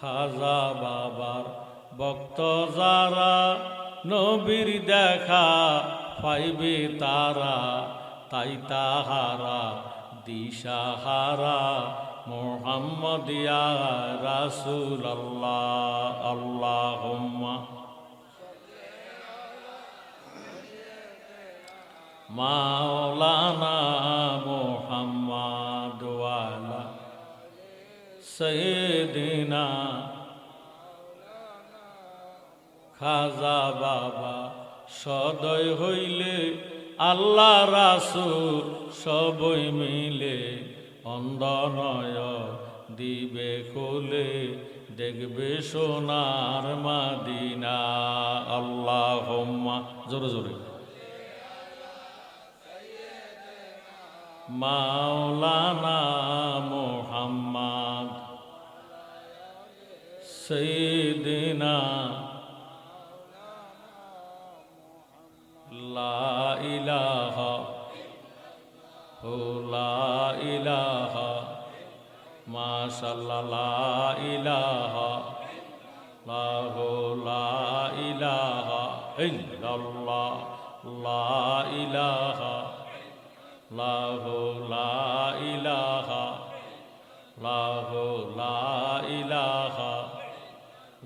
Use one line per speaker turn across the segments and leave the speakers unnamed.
খাজা বাবার ভক্ত যারা, নবীর দেখা পাইবে তারা, তাই তাহারা দিশাহারা, মোহাম্মদ ইয়া রাসূল আল্লাহ আল্লাহুম্মা। মাওলানা মোহাম্মদ সৈদিনা খাজা বাবা সদয় হইলে আল্লাহ রাসুল সবই মিলে অন্দনয় দিবে খুলে দেখবে সোনার মাদিনা। আল্লাহ জোরে জোরে। মাওলানা মোহাম্মদ সৈদিনা লা ইলাহা হো লা ইলাহা মাশাল্লাহ ইলাহা লা হো লা ইলাহা ইল্লাল্লাহ লা ইলাহা লা হো লা ইলাহা লা হো লা ইলাহা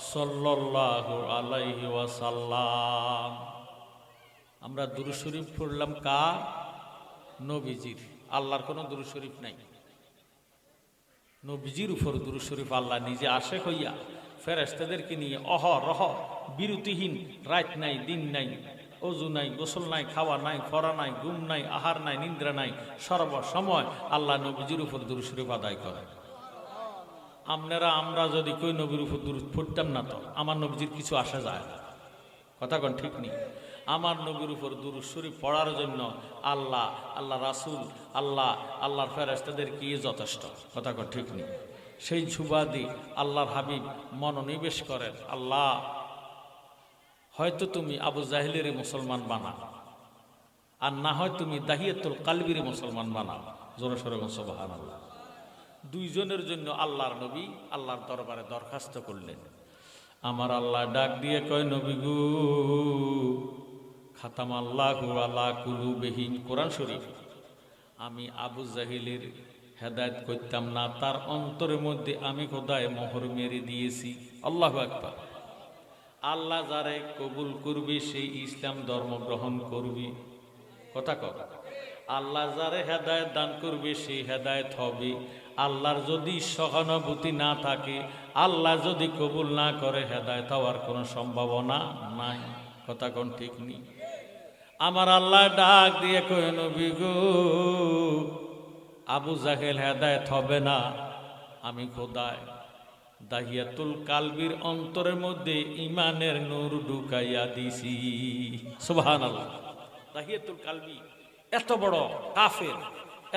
সাল্লাল্লাহু আলাইহি ওয়াসাল্লাম। আমরা দুরূদ শরীফ পড়লাম কার? নবীজির। আল্লাহর কোনো দুরূদ শরীফ নাই। নবীজির উপর দুরূদ শরীফ আল্লাহ নিজে আসে হইয়া ফেরেস্তাদেরকে নিয়ে অহ অহরহ বিরতিহীন, রাত নাই, দিন নাই, অজু নাই, গোসল নাই, খাওয়া নাই, ফরা নাই, ঘুম নাই, আহার নাই, নিদ্রা নাই, সর্বসময় আল্লাহ নবীজির উপর দুরূদ শরীফ আদায় করে আপনারা, আমরা যদি কই নবীর উপর দূর ফুটতাম না তো, আমার নবীজির কিছু আসা যায় না। কথা কোন ঠিক নেই? আমার নবীর উপর দুরুদ শরীফ পড়ার জন্য আল্লাহ আল্লাহ রাসূল, আল্লাহ, আল্লাহর ফেরেশতাদের কি যথেষ্ট? কথা কোন ঠিক নেই? সেই সুবাদি আল্লাহর হাবিব মনোনিবেশ করেন, আল্লাহ, হয়তো তুমি আবু জাহিলের মুসলমান বানা, আর না হয় তুমি দাহিয়াতুল কালবির মুসলমান বানাও জোরে সরে সুবহান আল্লাহ দুইজনের জন্য আল্লাহর নবী আল্লাহর দরবারে দরখাস্ত করলেন। আমার আল্লাহ ডাক দিয়ে কয়, নবী গু, খাতাম আল্লাহ আল্লাহ কুলু বেহিন কোরআন শরীফ। আমি আবু জাহিলের হেদায়ত করতাম না, তার অন্তরের মধ্যে আমি খোদায় মোহর মেরে দিয়েছি। আল্লাহ আকবার। আল্লাহ যারে কবুল করবি, সেই ইসলাম ধর্ম গ্রহণ করবি। কথা কর আল্লাহ যারে হেদায়ত দান করবে, সেই হেদায়ত হবে। আল্লাহর যদি সহানুভূতি না থাকে, আল্লাহ যদি কবুল না করে হেদায়ত হওয়ার কোনো সম্ভাবনা নাই। কথা কোন ঠিক নেই আমার আল্লাহ ডাক দিয়ে কই নবী আবু জাহেল হেদায়ত হবে না, আমি খোদায় দাহিয়াতুল কালবির অন্তরের মধ্যে ইমানের নূর ঢুকাইয়া দিছি। সুবহান আল্লাহ দাহিয়াতুল কালবি, এত বড় কাফের,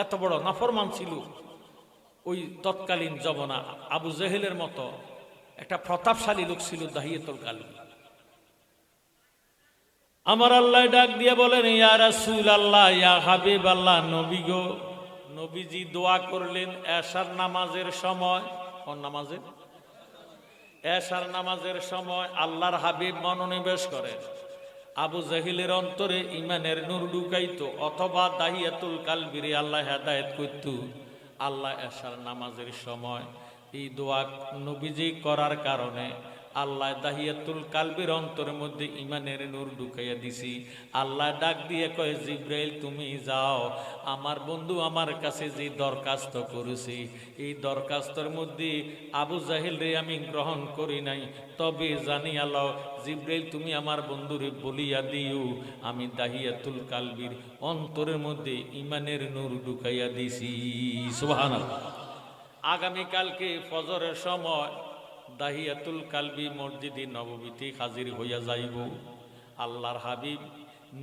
এত বড় নাফরমান ছিল। ওই তৎকালীন জবনা আবু জেহেলের মতো একটা প্রতাপশালী লোক ছিল দাহিয়াতুল কালবি আমার আল্লাহ ডাক দিয়ে বলেন, ইয়া রাসূল আল্লাহ ইয়া হাবিব আল্লাহ নবী গো, নবীজি দোয়া করলেন এশার নামাজের সময়। কোন নামাজে এশার নামাজের সময় আল্লাহর হাবিব মনোনিবেশ করেন। আবু জাহিলের অন্তরে ইমানের নূর ঢুকাইতো, অথবা দাহিয়াতুল কালবিরে আল্লাহ হেদায়েত করত। আল্লাহ এশার নামাজের সময় এই দোয়া নবীজি করার কারণে আল্লাহ দাহিয়াতুল কালবির অন্তরের মধ্যে ইমানের নূর ঢুকাইয়া দিছি। আল্লাহ ডাক দিয়ে কয়, জিব্রাইল, তুমি যাও। আমার বন্ধু আমার কাছে যে দরখাস্ত করেছি, এই দরখাস্তর মধ্যে আবু জাহিল রে আমি গ্রহণ করি নাই। তবে জানি আল্লাহ, জিব্রাইল, তুমি আমার বন্ধুরে বলিয়া দিও। আমি দাহিয়াতুল কালবির অন্তরের মধ্যে ইমানের নূর ঢুকাইয়া দিছি। সুবহানাল্লাহ। আগামীকালকে ফজরের সময় দাহিয়াতুল কালবি মসজিদি নববীতে হাজির হইয়া যাইব। আল্লাহর হাবিব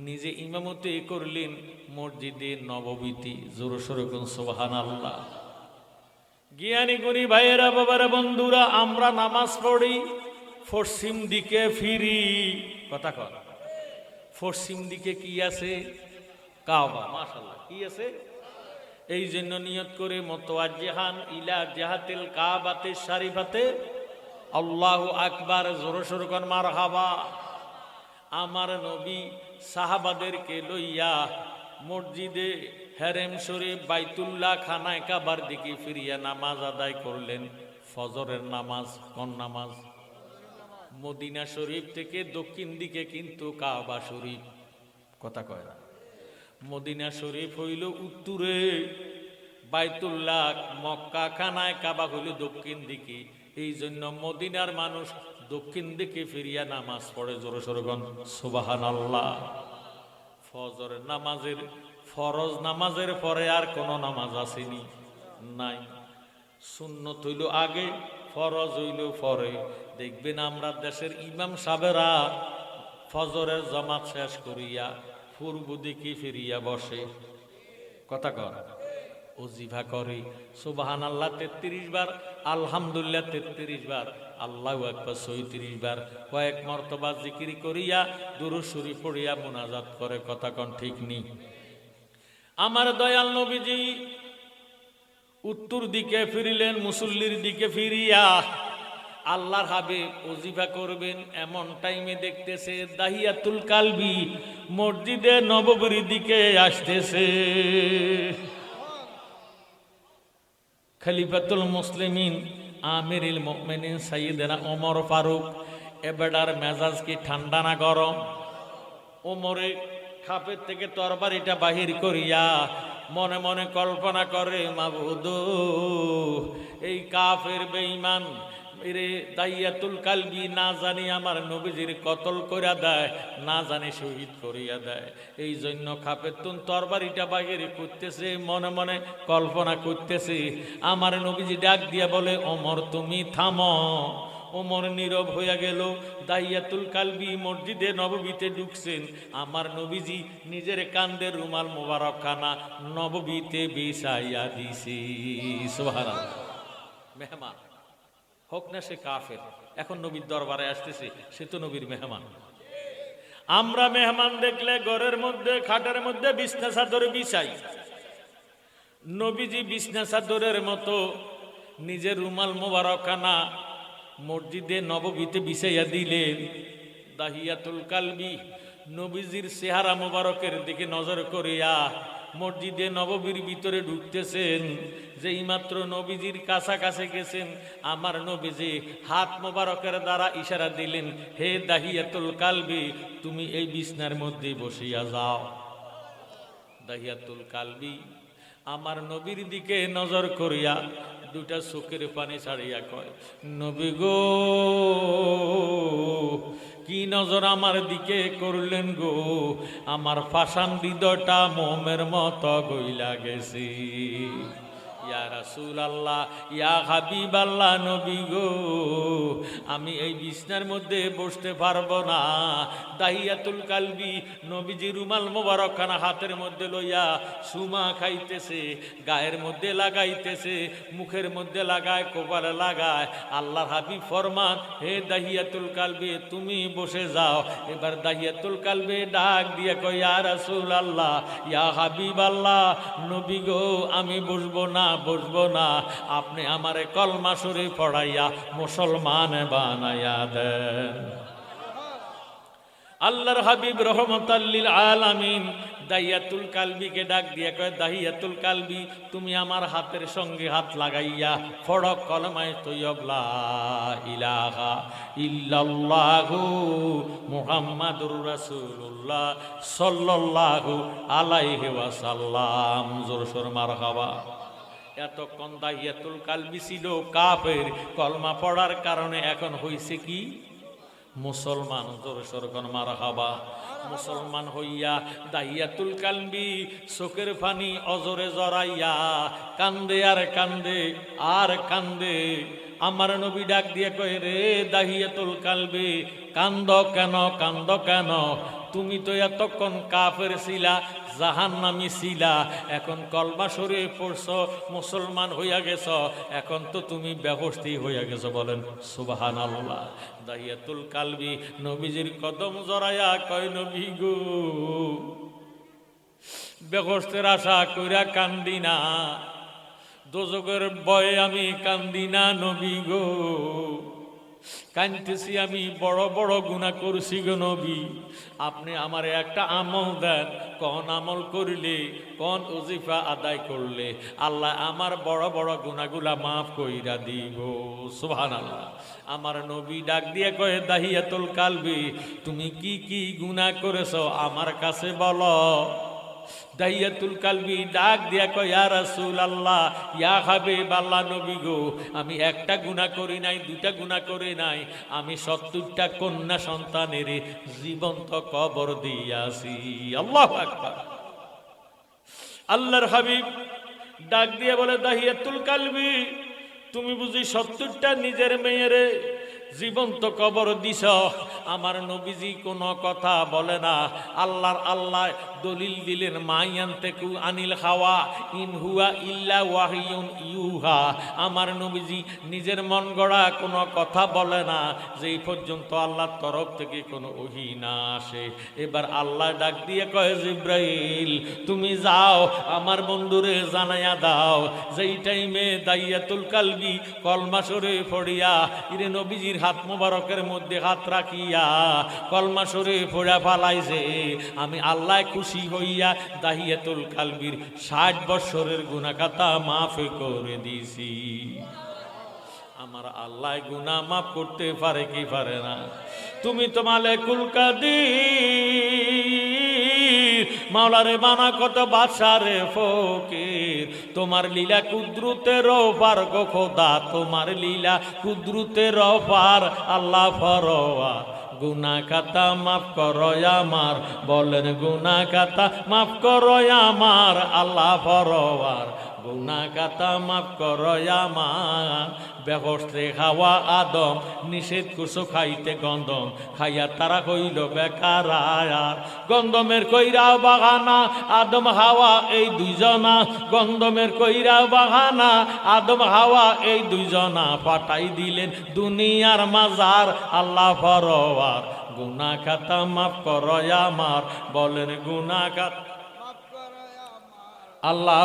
নিজে ইমামতি করলেন মসজিদে নববীতি। জোর সরকুন সোহান আল্লাহ জ্ঞানী গুণী ভাইয়েরা, বাবারা, বন্ধুরা, আমরা নামাজ পড়ি, পশ্চিম দিকে ফিরি। কথা কর পশ্চিম দিকে কি আছে? কাবা মাশাল্লাহ কি আছে? এই জন্য নিয়ত করে মতোয়াজ্জেহান ইলা জেহাতিল কাবাতে শারিফাতে আল্লাহু আকবার, জোর সরকন মার হাবা আমার নবী সাহাবাদেরকে লইয়া মসজিদে হেরেম শরীফ, বাইতুল্লাহ খানায় কাবার দিকে ফিরিয়া নামাজ আদায় করলেন। ফজরের নামাজ, কোন নামাজ? মদিনা শরীফ থেকে দক্ষিণ দিকে কিন্তু কাবা শরীফ। কথা কয় না। মদিনা শরীফ হইল উত্তরে। বাইতুল্লাহ মক্কা খানায় কাবা হইল দক্ষিণ দিকে। এই জন্য মদিনার মানুষ দক্ষিণ দিকে ফিরিয়া নামাজ পড়ে জোর সরগন সুবাহান আল্লাহ ফজর নামাজের ফরজ নামাজের পরে আর কোনো নামাজ আসেনি, নাই। শূন্য হইল আগে, ফরজ হইল পরে। দেখবেন আমরা দেশের ইমাম সাবেরা ফজরের জমাত শেষ করিয়া পূর্ব দিকে ফিরিয়া বসে। কথা কর ওজিফা করে। সুবাহান আল্লাহ তেত্রিশ বার। আলহামদুলিল্লাহ, তেত্রিশ বার। আল্লাহ একবার সৈত্রিশ বার। কয়েক মর্তবা জিকিরি করিয়া দুরুসুরি পড়িয়া মোনাজাত করে, কথা কন ঠিক নি। আমার দয়াল নবীজি উত্তর দিকে ফিরিলেন, মুসল্লির দিকে ফিরিয়া। আল্লাহর হাবে ওজিফা করবেন, এমন টাইমে দেখতেছে দাহিয়াতুল কালবি মসজিদে নববীর দিকে আসতেছে। খলিফাতুল মুসলিমিন আমিরুল মুমিনিন সাইয়েদনা ওমর ফারুক। এবেডার মেজাজ কি ঠান্ডা না গরম? ওমরে খাপের থেকে তরবারিটা বাহির করিয়া মনে মনে কল্পনা করে, মাবুদ, এই কাফের বেঈমান এরে দাইয়াতুল কালবি, না জানি আমার নবীজির কতল করিয়া দেয়, না জানি শহীদ করিয়া দেয়। এই জন্য খাপের তুন তরবারিটা বাগের করতেছে মনে মনে কল্পনা করতেছে। আমার নবীজি ডাক দিয়া বলে অমর তুমি থামো। ওমর নীরব হইয়া গেল। দাইয়াতুল কালবি মসজিদে নববীতে ঢুকছেন। আমার নবীজি নিজের কান্দের রুমাল মোবারক খানা নববীতে বিছাইয়া দিছি। সুবহানাল্লাহ। মেহমান। হোক না সে কাফের, এখন নবীর দরবারে আসতেছে, সে তো নবীর মেহমান। আমরা মেহমান দেখলে ঘরের মধ্যে, খাটের মধ্যে বিছনা চাদর বিছাই। নবীজি বিছনা চাদরের মতো নিজের রুমাল মোবারকানা মসজিদে নববীতে বিছাইয়া দিলেন। দাহিয়াতুল কালবি, নবীজির চেহারা মোবারকের দিকে নজর করিয়া মসজিদে নববীর ভিতরে ঢুকতেছেন, যেই মাত্র নবীজির কাছাকাছি গেছেন, আমার নবীজি হাত মোবারকের দ্বারা ইশারা দিলেন, হে দাহিয়াতুল কালবি, তুমি এই বিছনার মধ্যে বসিয়া যাও। দাহিয়াতুল কালবি, আমার নবীর দিকে নজর করিয়া দুটা চোখের পানি ছাড়িয়া কয়, নবী গো কি নজর আমার দিকে করলেন গো? আমার ফাঁসান হৃদয়টা মোমের মতো গইলা গেছি। ইয়া রাসূল আল্লাহ ইয়া হাবিব আল্লাহ নবী গো, আমি এই বিছনার মধ্যে বসতে পারব না। দাহিয়াতুল কালবি নবীজি রুমাল মোবারক খানা হাতের মধ্যে লইয়া সুমা খাইতেছে, গায়ের মধ্যে লাগাইতেছে, মুখের মধ্যে লাগায়, কোপালে লাগায়। আল্লাহ হাবিব ফরমান, হে দাহিয়াতুল কালবি, তুমি বসে যাও। এবার দাহিয়াতুল কালবে ডাক দিয়ে কই ইয়া রাসূল আল্লাহ ইয়া হাবিব আল্লাহ নবী গো, আমি বসবো না। বসবো না। আপনি আমারে কলমা শরীফ পড়াইয়া মুসলমান বানাইয়া দেন। আল্লাহর হাবিব রহমতাল্লিল আলামিন দাহিয়াতুল কালবিকে ডাক দিয়া কয় দাহিয়াতুল কালবি, তুমি আমার হাতের সঙ্গে হাত লাগাইয়া ফড়ক কলমায় তৈয়বলা ইলাহা ইল্লাল্লাহু মুহাম্মাদুর রাসূলুল্লাহ সাল্লাল্লাহু আলাইহি ওয়াসাল্লাম। জোর সোর মারহাবা। এতক্ষণ দাহিয়াতুল কালবি ছিল কাফের। কলমা পড়ার কারণে এখন হইছে কি? মুসলমান, জোরে সরকন মারা হাবা মুসলমান হইয়া দাহিয়াতুল কালবি চোখের পানি অজরে জড়াইয়া কান্দে আর কান্দে আর কান্দে। আমার নবী ডাক দিয়ে কয়ে, রে দাহিয়াতুল কালবে, কান্দ কেন কান্দ কেন? তুমি তো এতক্ষণ কাফের ছিলা জাহান নামি ছিলা, এখন কলমা সরে পড়ছ, মুসলমান হইয়া গেছ, এখন তো তুমি ব্যবস্থি হইয়া গেছ বলেন সুবাহান আল্লাহ দাহিয়াতুল কালবি, নবীজির কদম জড়াইয়া কয়, নবী গো, বেহস্তের আশা কইরা কান্দি না দোজকের বয়ে আমি কান্দি না, নবী গো। কানতেছি আমি, বড় বড় গুণা করছি গো নবী। আপনি আমার একটা আমল দেন, কোন আমল করলে, কোন উজিফা আদায় করলে, আল্লাহ আমার বড় বড় গুণাগুলা মাফ কইরা দিব। সুহান আল্লাহ আমার নবী ডাক দিয়ে কয়ে, দাহিয়াতুল কালবি, তুমি কি কি গুণা করেছ? আমার কাছে বলো। দাইয়াতুল কালবি ডাক দিয়া কয়, ইয়া আল্লাহ ইয়া হাবিব আল্লাহ নবী গো, আমি একটা গুনাহ করি নাই দুটা গুনাহ করি নাই। আমি সত্তরটা কন্যা সন্তানের জীবন্ত কবর দিয়াছি আল্লাহু আল্লাহর হাবিব ডাক দিয়ে বলে দাহিয়াতুল কালবি, তুমি বুঝি সত্তরটা নিজের মেয়েরে জীবন্ত কবর দিছ? আমার নবীজি কোনো কথা বলে না। আল্লাহর আল্লাহ দলিল দিলেন মাইয়ান্তে কু আনিল খাওয়া ইন হুয়া ইল্লা ওয়াহিউন ইউহা। আমার নবীজি নিজের মন গড়া কোনো কথা বলে না যে এই পর্যন্ত আল্লাহর তরফ থেকে কোনো ওহি না আসে। এবার আল্লাহ ডাক দিয়ে কয়, জিব্রাইল, তুমি যাও, আমার বন্ধুরে জানাইয়া দাও। যেই টাইমে দাইয়াতুল কালবি কলমাসরে ফড়িয়া ইরে নবীজির হাত মোবারকের মধ্যে হাত রাখিয়া কলমাসরে ফোড়া ফালাইছে। আমি আল্লাহ খুশি হইয়া দাহিয়াতুল কালবির ষাট বৎসরের গুণাকাতা মাফ করে দিছি। আমার আল্লাহ গুনা মাফ করতে পারে কি পারে না? তুমি তো মালেকুল কাদির, মাওলারে বানা কত বাদশারে ফকির। তোমার লীলা কুদ্রুতের পার গো খোদা, তোমার লীলা কুদ্রুতের পার আল্লাহ ফরওয়া গুনা কাতা মাফ করো আমার বলেন গুনা কাতা মাফ করো আমার আল্লাহ ফরওয়ার গুনা খাতা মাফ করো আমার। বেহস্তে খাওয়া আদম, নিষেধ কুসো খাইতে গন্ধম। খাইয়া তারা কইল বেকার আয়ার গন্ধমের কইরা বাগানা আদম হাওয়া এই দুইজনা। গন্ধমের কইরা বাগানা আদম হাওয়া এই দুইজনা। পাঠাই দিলেন দুনিয়ার মাজার, আল্লাহ ফরওয়ার। গুনা খাতা মাফ করো আমার, বলেন গুনা খাতা আল্লাহ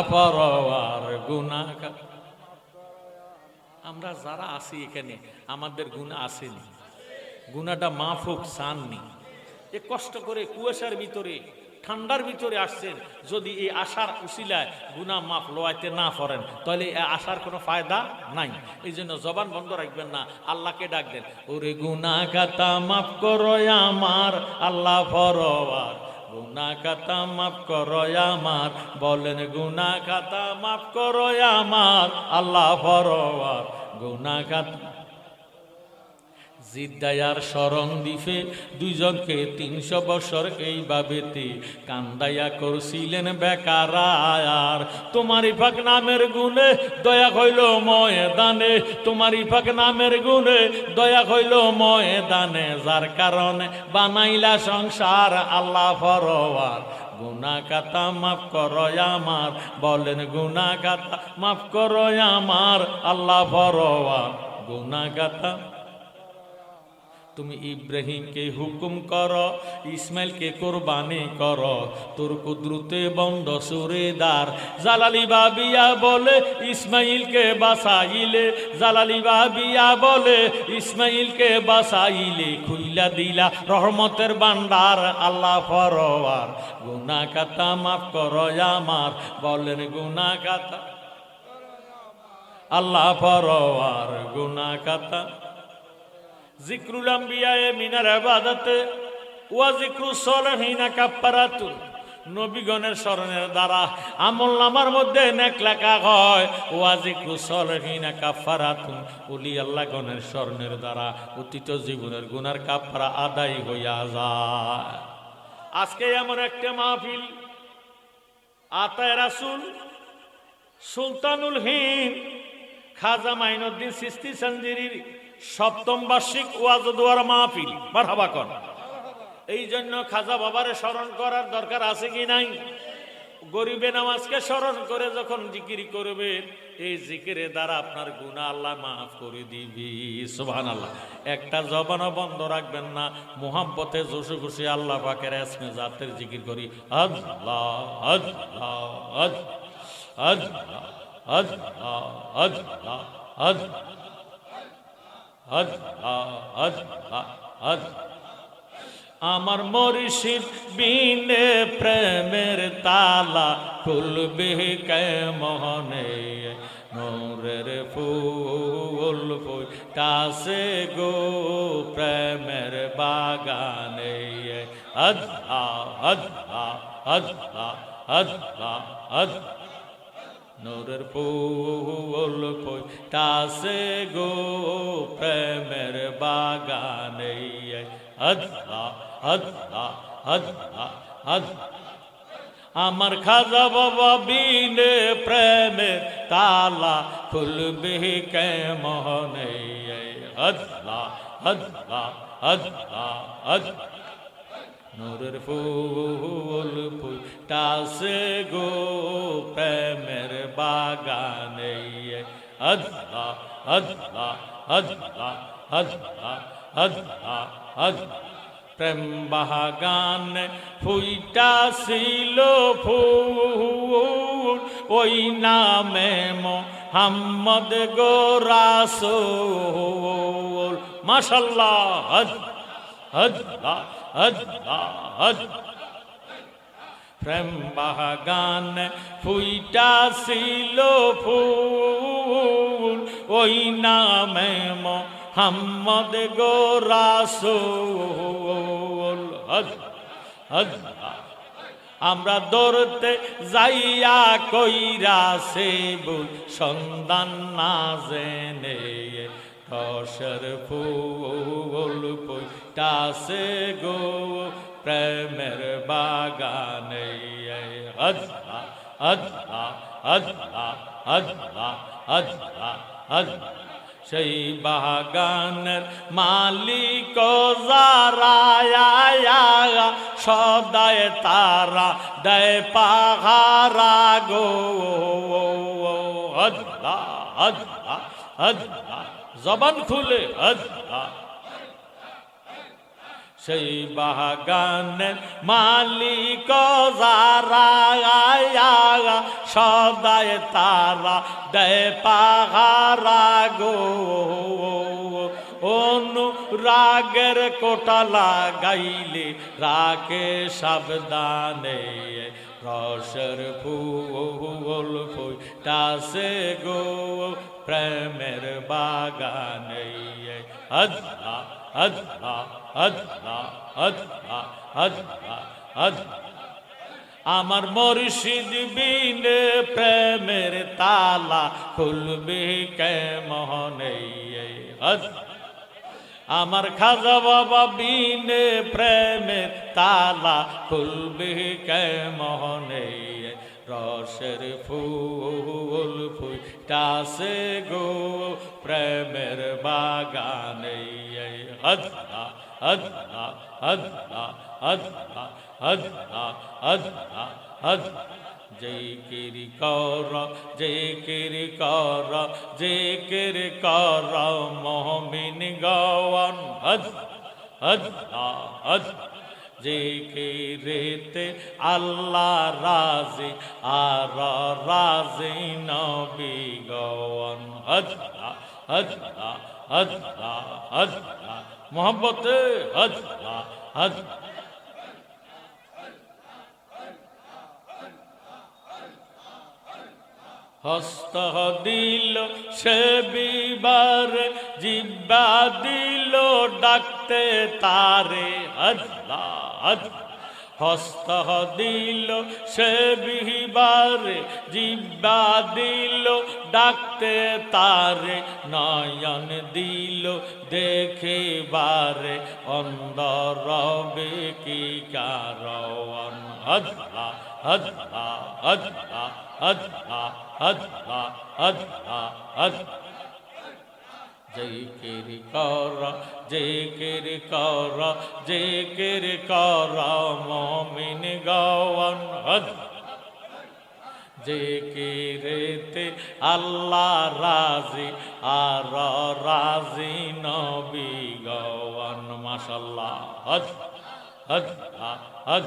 আমরা যারা আছি এখানে, আমাদের গুণা আসেনি। গুণাটা মাফুক সাননি এ কষ্ট করে কুয়াশার ভিতরে, ঠান্ডার ভিতরে আসছেন, যদি এই আশার উসিলায় গুণা মাফ লোয়াইতে না করেন তাহলে আশার কোনো ফায়দা নাই। এই জন্য জবান বন্ধ রাখবেন না, আল্লাহকে ডাক দেন, ওরে গুনা কাতা মাফ করো আমার, আল্লাহ ফরওয়ার গুনা খাতা মাফ করো আমার। বলেন গুনা খাতা মাফ করো আমার। আল্লাহ ফরওয়ার গুনা খাতা জিদ্দায়ার স্মরণ দিফে দুইজনকে তিনশো বছর এইভাবেতে কান্দাইয়া করছিলেন বেকারায়ার তোমার ইফাক নামের গুণে দয়া হইল ময়দানে তোমার ইফাক নামের গুণে দয়া হইল ময়দানে, যার কারণে বানাইলা সংসার আল্লাহ ফরওয়ার। গুনা কাতা মাফ করো আমার, বলেন গুনা কাতা মাফ করো আমার আল্লাহ ফরওয়ার। গুনা কাতা তুমি ইব্রাহিমকে হুকুম কর, ইসমাইলকে কোরবানি কর। তোর কুদ্রুতে বন্ধ সুরেদার জালালি বাবিয়া বলে, ইসমাইলকে বাসাইলে জালালি বাবিয়া বলে, ইসমাইলকে বাসাইলে খুইলা দিলা রহমতের বান্ডার আল্লাহ ফরওয়ার গুনা কাতা মাফ কর আমার, বলেন গুনা কাতা আল্লাহ ফরওয়ার গুনা কাতা জিক্রুল আম্বিয়ায়ে মিনার আবাদতে ওয়া জিক্রু সলহিনা কাপ্পারাতুন। নবীগণের স্মরণের দ্বারা আমল নামার মধ্যে নেক লেখা হয়, ওয়া জিক্রু সলহিনা কাফারাতুন উলি আল্লাহ গণের স্মরণের দ্বারা অতীত জীবনের গুনার কাফারা আদায় হইয়া যায়। আজকে এমন একটা মাহফিল, আতায় রাসুল সুলতানুল হিন্দ খাজা মাইনুদ্দিন সিস্তি সঞ্জিরির সপ্তম বার্ষিক ওয়াজ দুয়ার মাহফিল। মারহাবা কর। এই জন্য খাজা বাবারে স্মরণ করার দরকার আছে কি নাই? গরিবে নামাজকে স্মরণ করে যখন জিকির করবে, এই জিকিরে দ্বারা আপনার গুণা আল্লাহ মাফ করে দিবি। সুবহান আল্লাহ একটা জবানও বন্ধ রাখবেন না। মোহাম্মতে জোশু খুশি আল্লাহ পাকের এসমে জাতের জিকির করি। আল্লাহ আল্লাহ আল্লাহ আল্লাহ। আজলা আজলা আজলা আজলা আজলা আজলা আমার মরিষিদ বিনে প্রেমের তালা খুলবে কেমনে? নূরের ফুল ফুল তাসে গো প্রেমের বাগানে। আজলা আজলা আজলা আজলা আজলা নূরের ফুল ফুটাছে গো, প্রেমের বাগানে আল্লাহ আল্লাহ আল্লাহ আল্লাহ। আমার খাজা বাবা বিনে প্রেমে তালা খুলবে কে মোহনে আল্লাহ আল্লাহ আল্লাহ আল্লাহ। নূরের ফুল ফুটাছে গো প্রেমের বাগানে। আল্লাহ আল্লাহ আল্লাহ আল্লাহ আল্লাহ আল্লাহ। প্রেম বাগান ফুইটাছিল ফুল। ওই নামে মোহাম্মদ গোরাসোল মাশাল্লাহ হজ প্রেম বাগান ফুইটাছিল ফুল ওই নামে মোহাম্মদ হজ আমরা দৌড়তে যাইয়া কইরা সে বুল সন্ধান না জেনে রসর ফুল পুটাসে গো, প্রেমের বাগানে আজলা আজলা আজলা আজলা আজলা আজলা সেই বাগানের মালিক যারায়া সদায় তারা দেয় পাহারা গো। আজলা আজলা আজলা জবান খুলে সেই বাগানের মালিক যারা সদায় তারা দেয় পাহারা গো। অনুরাগের কোটা লাগাইলে রাকে সাবধানে, রসের ফুল ফুটাছে গো। প্রেমের বাগানে আধা আধা আধা আধা আধা আধা আমার মর্শিদ বিন প্রেমের তালা খুলবে কেমনে আধা আমার খাজা বাবা বিনে প্রেমের তালা খুলবে কেমনে রসের ফুল ফুটাসে গো প্রেমের বাগানে। হদলা হদলা হদলা হদলা হদলা হদলা হদলা জিকির কর জিকির কর জিকির কর মোহমিন গওয়ান। হদ হদ হদ যে রেতে আল্লাহ রাজে, আর রাজে নবী গওয়ান। হজরা হজরা হজরা হজরা মোহাম্মতে হজরা হজরা, হস্ত দিল সে বিবার, জিব্বা দিল ডাকতে তারে হজরা। আল্লাহ হস্ত দিল সে বিবার জিব্বা দিল, ডাকতে তারে নয়ন দিল, দেখে বারে অন্দর কি কারণ আল্লাহ আল্লাহ আল্লাহ আল্লাহ আল্লাহ আল্লাহ আল্লাহ জিকির কর জিকির কর জিকির কর, মমিন গওয়ান জিকিরেতে আল্লাহ রাজি, আর রাজি নবী গওয়ান, মাশাল্লাহ হজ হজ হজ।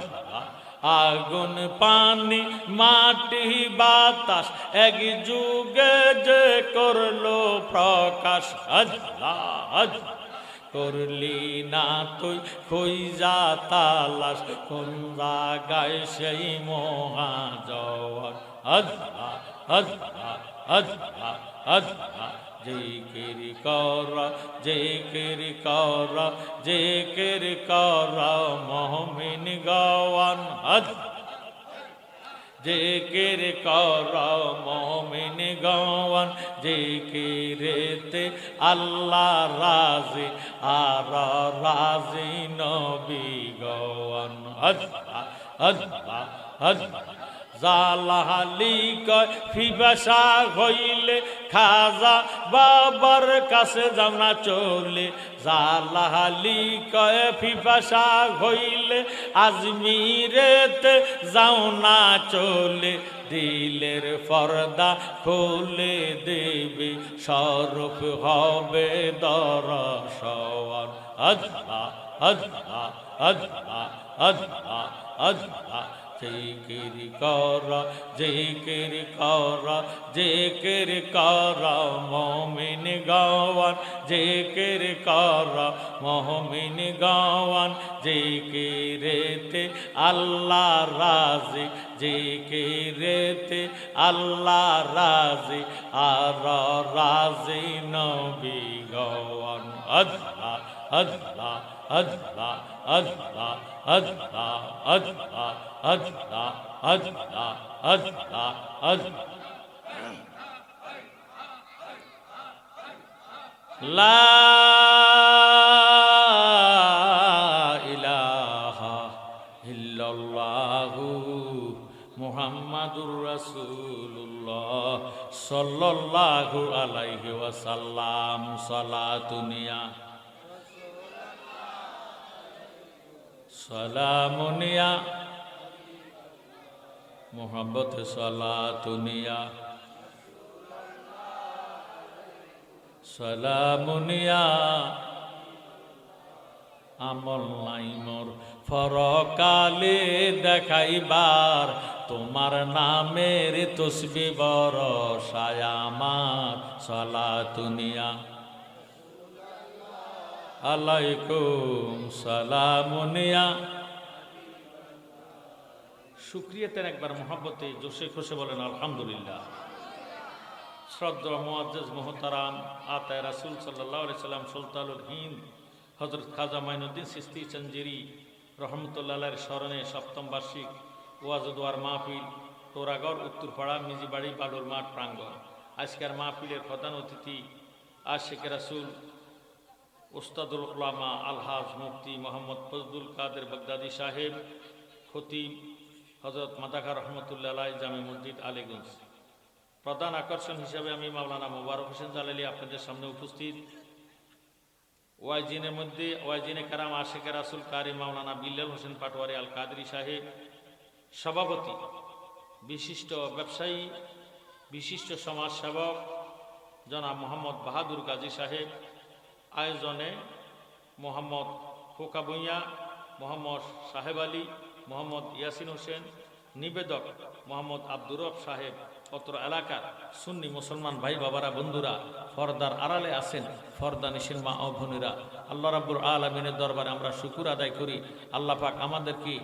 আগুন, পানি, মাটি, বাতাস, এক যুগে যে করল প্রকাশ। হজ করলি না তুই খুঁজা তালাস কোন জায়গায় সেই মহাজওয়ান আল্লাহ আল্লাহ আল্লাহ আল্লাহ। জিকির কর জিকির কর জিকির কর মহমিন গওয়ান আল্লাহ জিকির কর মমিন গওয়ান জিকিরেতে আল্লাহ রাজি, আর রাজি নবী গওয়ান। আল্লাহ আল্লাহ আল্লাহ জালাহালি কয়, ফিবাসা হইলে খাজা বাবার কাছে জানা চলে। জালাহালি কয় ফিবাসা হইলে আজমিরেতে যাও না চলে। দিলের পর্দা খুলে দেবে স্বরূপ হবে দরসওয়ান আল্লাহ আল্লাহ আল্লাহ আল্লাহ আল্লাহ জিকির কর জিকির কর জিকির কর, মমিন গাওয়ান, জিকির কর মহমিন গাওয়ান, জিকিরেতে আল্লাহ রাজি, জিকিরেতে আল্লাহ রাজি, আর রাজি নবী গাওয়ান। আল্লাহ আল্লাহ আল্লাহ আল্লাহ আল্লাহ আল্লাহ আল্লাহ আল্লাহ আল্লাহ আল্লাহ লা ইলাহা ইল্লাল্লাহু মুহাম্মাদুর রাসূলুল্লাহ সাল্লাল্লাহু আলাইহি ওয়াসাল্লাম সালাতুনিয়া সালামুনিয়া মোহাম্মত সালাতুনিয়া। সালামুনিয়া, আমল নাই মোর ফরকালে দেখাইবার, তোমার নামের তসবি বড় সায়ামার সালাতুনিয়া। আলাইকুম সালামুনিয়া শুক্রিয়াতেন একবার মোহাব্বতে জোশে খুশে বলেন, আলহামদুলিল্লাহ। শ্রদ্ধা মুআজ্জাজ মোহতারাম, আতায় রাসুল সাল্লাহ সাল্লাম, সুলতানুল হিন্দ হজরত খাজা মাইনুদ্দিন সিস্তি চঞ্জেরি, রহমতুল্লাহের স্মরণে সপ্তম বার্ষিক ওয়াজদুয়ার মাহফিল, তোরাগড়, উত্তরপাড়া, মিজিবাড়ি বালুর মাঠ প্রাঙ্গণ। আজকের মাহফিলের প্রধান অতিথি আশেখ রাসুল ওস্তাদুল উলামা আলহাজ মুফতি মোহাম্মদ ফজদুল কাদের বগদাদি সাহেব, খতিব হজরত মাদাখা রহমতুল্লাহ আলাই জামে মসজিদ আলীগঞ্জ। প্রধান আকর্ষণ হিসাবে আমি মাওলানা মোবারক হোসেন জালালি আপনাদের সামনে উপস্থিত। ওয়াইজিনের মধ্যে ওয়াইজিনে কারাম আশেকের রাসুল কারি মাওলানা বিল্লাল হোসেন পাটোয়ারি আল কাদরি সাহেব, সভাপতি, বিশিষ্ট ব্যবসায়ী, বিশিষ্ট সমাজসেবক জনাব মোহাম্মদ বাহাদুর গাজী সাহেব আয়োজনে মোহাম্মদ খোকা ভুঁইয়া মোহাম্মদ সাহেব আলী, মোহাম্মদ ইয়াসিন হোসেন, নিবেদক মোহাম্মদ আব্দুর সাহেব, অত্র এলাকার সুন্নি মুসলমান ভাই বাবারা, বন্ধুরা, ফর্দার আড়ালে আছেন ফর্দা নিশিন মা ও বোনেরা। আল্লাহ রাব্বুর আলমিনের দরবারে আমরা শুকুর আদায় করি। আল্লাহ পাক আমাদেরকে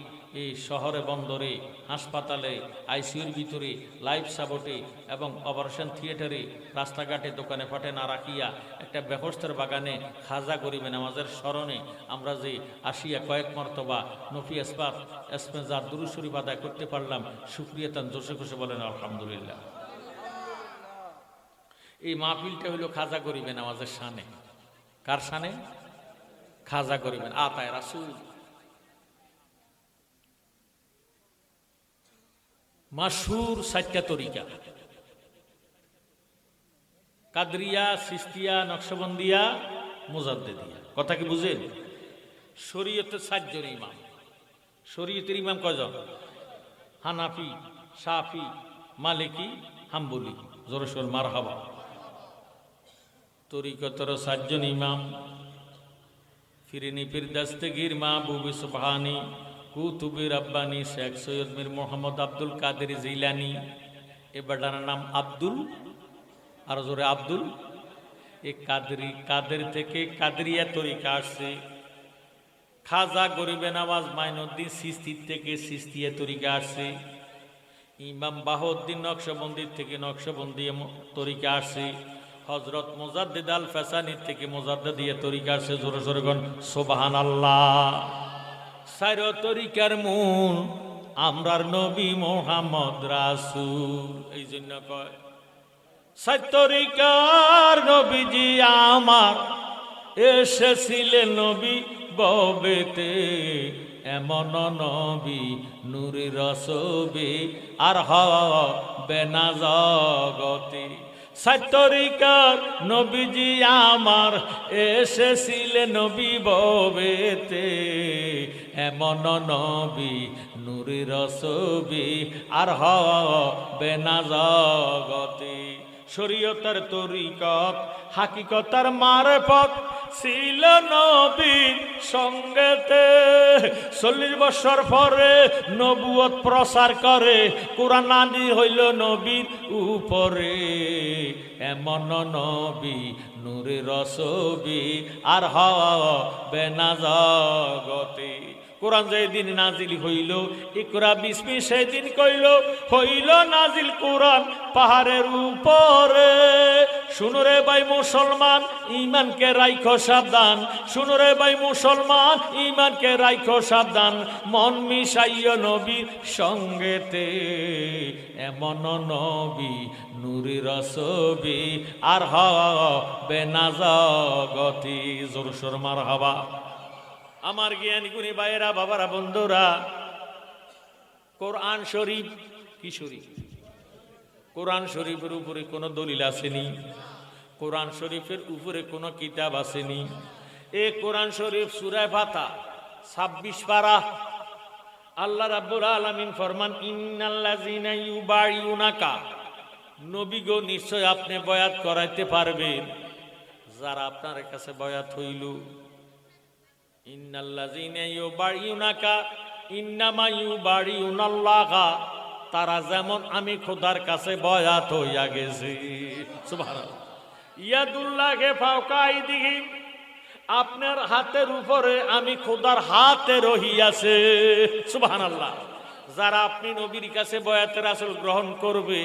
এই শহরে বন্দরে, হাসপাতালে আইসিউর ভিতরে, লাইফ সাপোর্টে এবং অপারেশন থিয়েটারে রাস্তাঘাটে দোকানে ফাটে না রাখিয়া একটা ব্যবস্থার বাগানে খাজা গরিবে নামাজের স্মরণে আমরা যে আসিয়া কয়েক মর্তবা নফি এসপাত এসপেজার দুরুশরীফ আদায় করতে পারলাম সুক্রিয়া তান জোসে খুশি বলেন, আলহামদুলিল্লাহ। এই মাহফিলটা হলো খাজা গরিবে নামাজের সানে। কার সানে? খাজা গরিবেন আতায় রাসুল। মাসুর সাতটা তরিকা। কাদরিয়া, সিস্তিয়া, নকশবন্দিয়া, মুজাদ্দেদিয়া। কথা কি বুঝেন? শরীয়তের সাতজন ইমাম। শরীয়তের ইমাম কয়জন? হানাফি, সাফি, মালিকি, হাম্বলি। জোরেশ্বর মার হাবা তরিকতর সাতজন ইমাম। ফিরিনি ফিরদাস্তেগির মা বুবি সুবহানি। কুতুবি রাব্বানি শেখ সৈয়দ মীর মোহাম্মদ আব্দুল কাদের জিলানি। এ বেটার নাম আব্দুল, আর জোরে আব্দুল। এ কাদরি, কাদের থেকে কাদরিয়া তরিকা আসছে। খাজা গরিবে নামাজ মাইনুদ্দিন সিস্তির থেকে সিস্তিয়া তরিকা আসছে। ইমাম বাহউদ্দিন নকশবন্দির থেকে নকশবন্দি তরিকা আসছে। হজরত মোজাদ্দিদ আল ফেসানির থেকে মোজাদ্দিয়া তরিকা আসছে। জোরে জোরে গন সোবাহান আল্লাহ সাইর তরিকার মূল, আমরার নবী মোহাম্মদ রাসূল। এই জন্য কয় সত্যরিকার নবীজি আমার এসেছিলেন নবী ববেতে, এমন নবী নুরি রসবে আর হবে না জগতে। সত্যরিকার নবীজি আমার এসেছিলেন নবী ববেতে। এমন নবী, নুরি ছবি আর হবে না জগতে। শরীয়তার তরিকত, হাকিকতার মারফত ছিল নবীর সঙ্গেতে। চল্লিশ বছর পরে নবুয়ত প্রচার করে, কোরআন হইল নবীর উপরে। এমন নবী নূরে রসবি আর হবে না জগতে। কোরআন যেদিন নাজিল হইল, ইকরা বিস্মি সেদিন কইল, হইল নাজিল কোরআন পাহাড়ের উপরে। শুনুরে ভাই মুসলমান ইমানকে রাইখো সাবধান। শুনুরে ভাই মুসলমান ইমানকে রাইখো সাবধান। মন মিশাইয় নবীর সঙ্গেতে, এমন নবী নুরি রসবি আর হবে না জগতি জোর সোর মার হবা আমার জ্ঞানী গুণী ভাইয়েরা, বাবারা, বন্ধুরা, কোরআন শরীফ কি শরীফ? কোরআন শরীফের উপরে কোনো দলিল আসেনি। কোরআন শরীফের উপরে কোনো কিতাব আসেনি। এ কোরআন শরীফ সুরায় পাতা ছাব্বিশ পারা। আল্লাহ রাব্বুল আলামিন ফরমান, ইন্নাল্লাযিনা ইউবাইউনাকা নবী গো, নিশ্চয় আপনি বয়াত করাইতে পারবেন। যারা আপনার কাছে বয়াত হইল তারা যেমন আমি খোদার কাছে বয়াত হইয়া গেছি। ইয়াদুল্লাহকে ফাওকা আইদিহিম আপনার হাতের উপরে আমি খোদার হাতে রহিয়াছে। সুবহানাল্লাহ। যারা আপনি নবীর কাছে বয়াতের আসল গ্রহণ করবে